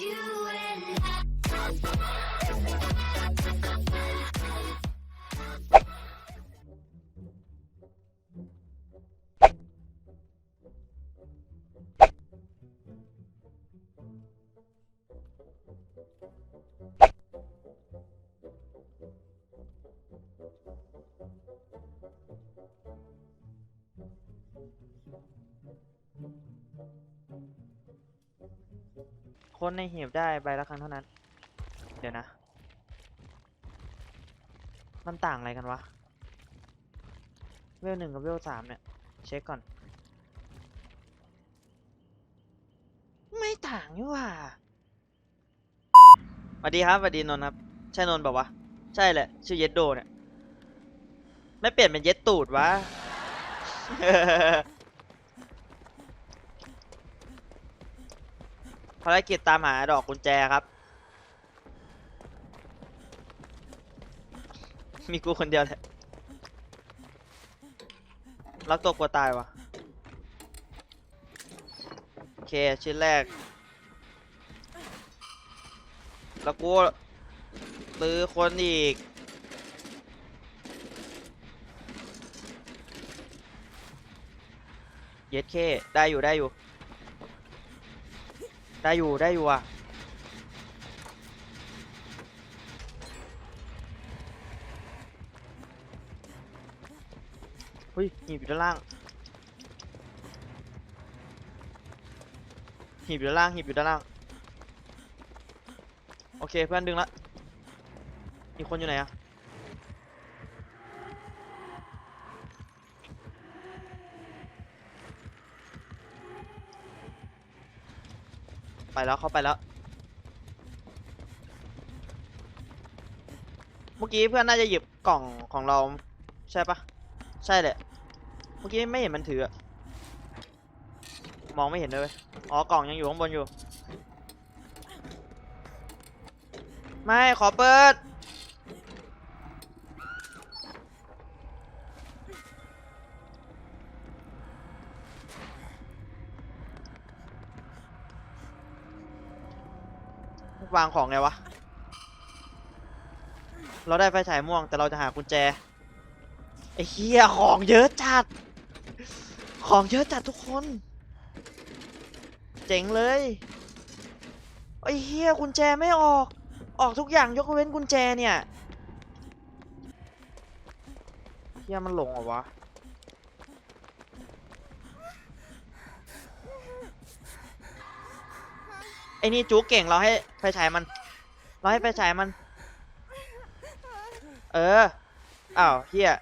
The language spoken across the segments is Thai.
you and I. คนในหีบได้ใบละครั้งเท่านั้น เดี๋ยวนะ มันต่างอะไรกันวะ เวลหนึ่งกับเวลสามเนี่ย เช็คก่อน ไม่ต่างนี่หว่าสวัสดีครับสวัสดีนนท์ครับ ใช่นนท์แบบวะ ใช่แหละ ชื่อเยดโดเนี่ย ไม่เปลี่ยนเป็นเยดตูดวะารกิจตามหาดอกกุญแจครับ มีกูคนเดียวแหละรักตัวกลัวตายวะโอเคชิ้นแรก แล้วกูตื้อคนอีกเย็ดเคได้อยู่ได้อยู่ ได้อยู่ได้อยู่อะเฮ้ยหีบอยู่ด้านล่างหีบอยู่ด้านล่างหีบอยู่ด้านล่างโอเคเพื่อนดึงละมีคนอยู่ไหนอะ ไปแล้วเข้าไปแล้ว เมื่อกี้เพื่อนน่าจะหยิบกล่องของเราใช่ปะใช่แหละ เมื่อกี้ไม่เห็นมันถืออะมองไม่เห็นเลยเว้ยอ๋อกล่องยังอยู่ข้างบนอยู่ ไม่ขอเปิด วางของไงวะ เราได้ไฟฉายม่วงแต่เราจะหากุญแจ ไอ้เหี้ยของเยอะจัด ของเยอะจัดทุกคน เจ๋งเลย ไอ้เหี้ยกุญแจไม่ออก ออกทุกอย่างยกเว้นกุญแจเนี่ยเหี้ยมันหลงเหรอวะ ไอ้นี่จุกเก่งเราให้ไฟฉายมัน เราให้ไฟฉายมัน เอออ้าวเฮีย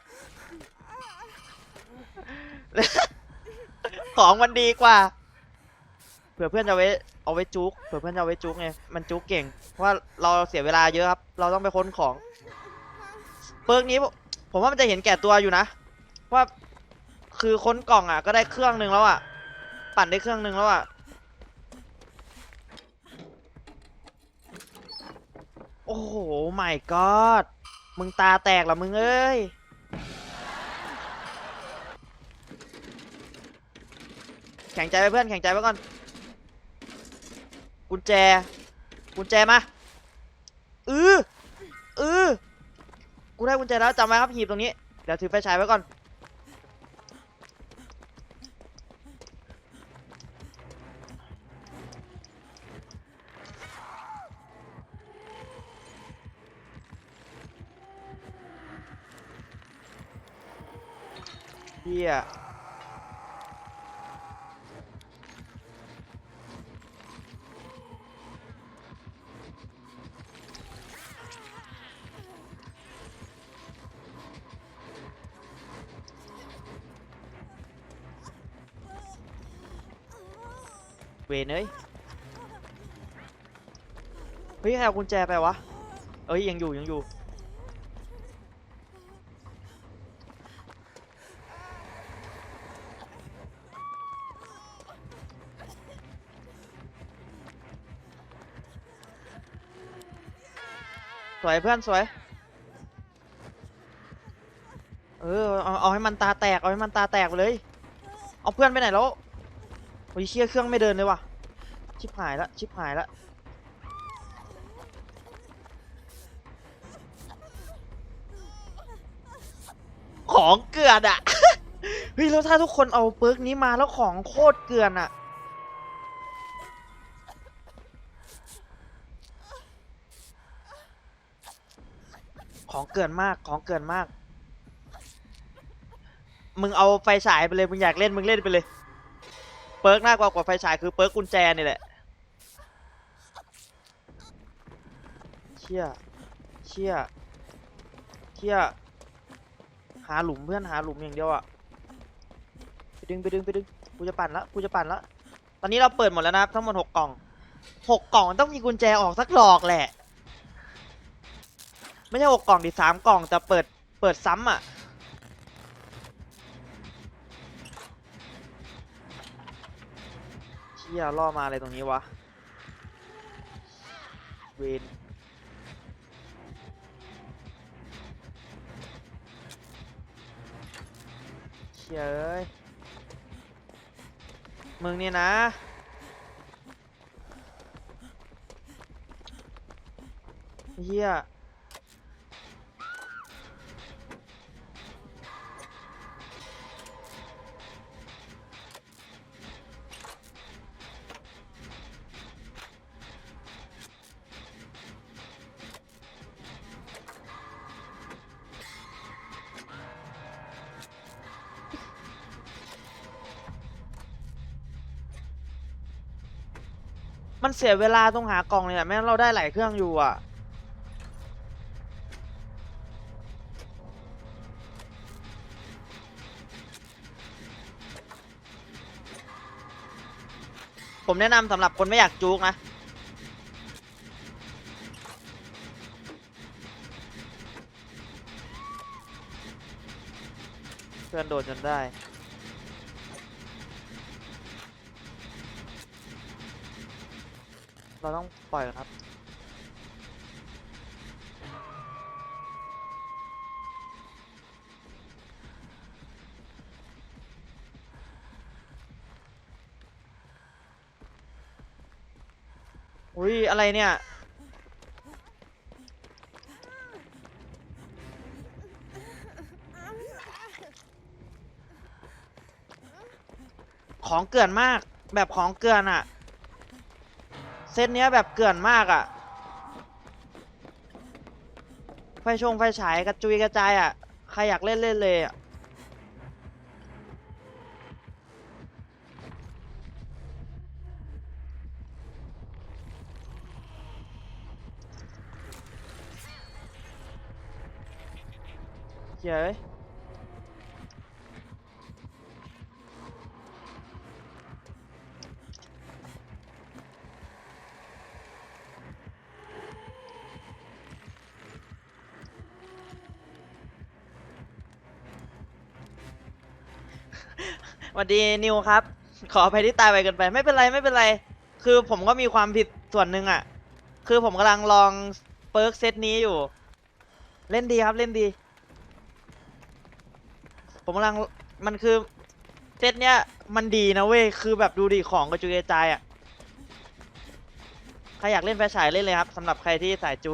ของมันดีกว่า เผื่อเพื่อนจะเอาไว้เอาไว้จุกเผื่อเพื่อนจะเอาไว้จุกไงมันจุกเก่ง เพราะว่าเราเสียเวลาเยอะครับ เราต้องไปค้นของ เปิร์กนี้ผมผมว่ามันจะเห็นแก่ตัวอยู่นะ ว่าคือค้นกล่องอะ ก็ได้เครื่องหนึ่งแล้วอะ ปั่นได้เครื่องหนึ่งแล้วอะ โอ้โหไม่กอดมึงตาแตกเหรอมึงเอ้ย แข่งใจไปเพื่อนแข่งใจไว้ก่อน กุญแจ กุญแจมาเออเออกูได้กุญแจแล้วจำไว้ครับหีบตรงนี้ เดี๋ยวถือไฟฉายไว้ก่อน เฮียเวนเอ้ย เฮ้ยใครเอากุญแจไปวะ เอ้ยยังอยู่ยังอยู่ วยเพื่อนสวย เออเอาเอาให้มันตาแตกเอาให้มันตาแตกไปเลย เอาเพื่อนไปไหนแล้วโอ้ยเชี่ยเครื่องไม่เดินเลยว่ะ ชิบหายละชิบหายละของเกลือนอะเฮ้ยแล้วถ้าทุกคนเอาเปิร์กนี้มาแล้วของโคตรเกลือนอะ ของเกลือนมากของเกลือนมาก มึงเอาไฟฉายไปเลย มึงอยากเล่นมึงเล่นไปเลย เปิร์กน่ากว่ากว่าไฟฉายคือเปิร์กกุญแจนี่แหละ เชี่ย เชี่ย เชี่ย หาหลุมเพื่อนหาหลุมอย่างเดียวอะไปดึงไปดึงไปดึง กูจะปั่นละ กูจะปั่นละ ตอนนี้เราเปิดหมดแล้วนะครับทั้งหมดหกกล่องหกกล่องต้องมีกุญแจออกสักหลอกแหละ ไม่ใช่หกกล่องดิสามกล่องแต่เปิดเปิดซ้ำอะเชี่ยล่อมาอะไรตรงนี้วะเวนเชี่ยเอ้ยมึงเนี่ยนะเฮีย มันเสียเวลาตรงหากล่องเนี่ยแม่งั้เราได้หลายเครื่องอยู่อะผมแนะนำสำหรับคนไม่อยากจุกนะ เพื่อนโดนจนได้ เราต้องปล่อยครับ อุ้ยอะไรเนี่ยของเกลื่อนมากแบบของเกลื่อนอะ เซตเนี้ยแบบเกลื่อนมากอะไฟชงไฟฉายกระจุยกระจายอะใครอยากเล่นเล่นเลยอะเฮ้ย วัสดีนิวครับ ขออภัยที่ตายไปเกินไป ไม่เป็นไรไม่เป็นไร คือผมก็มีความผิดส่วนหนึ่งอะ่ะ คือผมกำลังลองเปิร์กเซตนี้อยู่ เล่นดีครับเล่นดี ผมกำลังมันคือเซตเนี้ยมันดีนะเว้ย คือแบบดูดิของกระจุยกระจายอะ่ะ ใครอยากเล่นแฟร์ฉายเล่นเลยครับสำหรับใครที่สายจู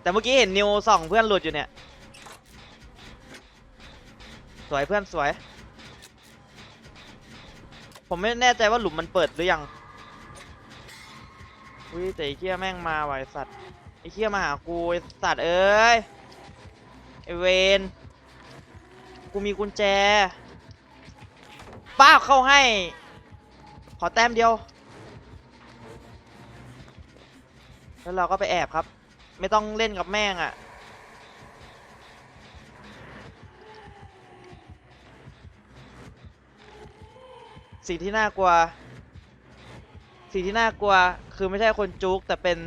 แต่เมื่อกี้เห็นนิวส่องเพื่อนหลุดอยู่เนี่ย สวยเพื่อนสวย ผมไม่แน่ใจว่าหลุมมันเปิดหรือยังอุ้ยแต่ไอ้เคี้ยแม่งมาไอสัตว์ไอ้เคี้ยมาหากูไอสัตว์เอ้ยไอเวนกูมีกุญแจ ป้าเข้าให้ ขอแต้มเดียว แล้วเราก็ไปแอบครับ ไม่ต้องเล่นกับแม่งอะ่ะสิ่งที่น่ากลัว สิ่งที่น่ากลัวคือไม่ใช่คนจุกแต่เป็น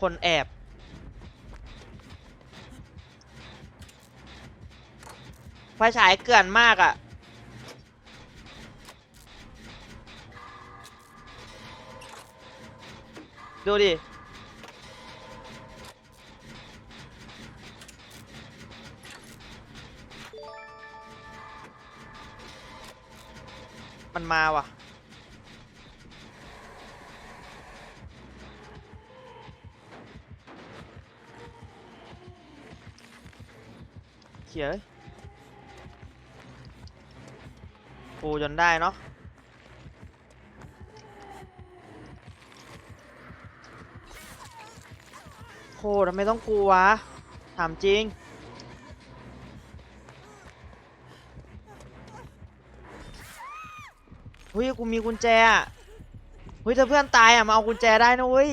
คนแอบ ไฟฉายเกลื่อนมากอะ่ะ ดูดิ มันมาว่ะ เขียปูจนได้เนาะโหทำไมต้องกูวะ ถามจริง ฮ้ยกูมีกุญแจอะเฮ้ยถ้าเพื่อนตายอะมาเอากุญแจได้นะเว้ย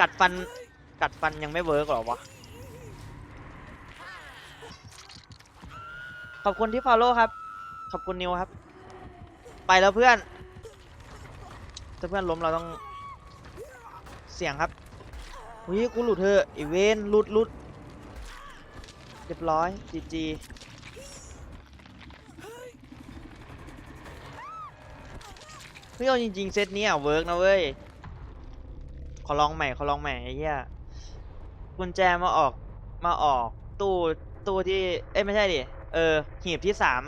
กัดฟันกัดฟันยังไม่เวิร์กหรอวะขอบคุณที่ follow ครับ ขอบคุณนิวครับ ไปแล้วเพื่อนถ้าเพื่อนล้มเราต้องเสี่ยงครับเฮ้ยกูหลุดเถอะอีเวนหลุดหลุด เรียบร้อยจีจีเฮ้ยเอาจริงๆ เซตนี้ยเวิร์กนะเว้ย ขอลองใหม่ ขอลองใหม่ไอ้เหี้ยกุญแจมาออก มาออก ตู้ ตู้ที่ เอ้ยไม่ใช่ดิ เออ หีบที่สาม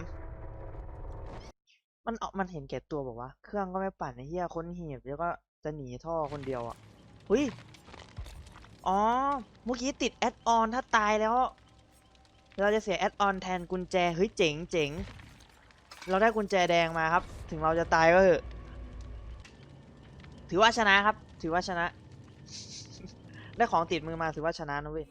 มันออกมันเห็นแก่ตัวบอกว่า เครื่องก็ไม่ปั่นไอ้เหี้ยคนหีบแล้วก็จะหนีท่อคนเดียวอะ หุยอ๋อ เมื่อกี้ติดแอดออนถ้าตายแล้ว เราจะเสียแอดออนแทนกุญแจเฮ้ยเจ๋งเจ๋งเราได้กุญแจแดงมาครับ ถึงเราจะตายก็เถอะถือว่าชนะครับ ถือว่าชนะ ได้ของติดมือมาถือว่าชนะนะเว้ย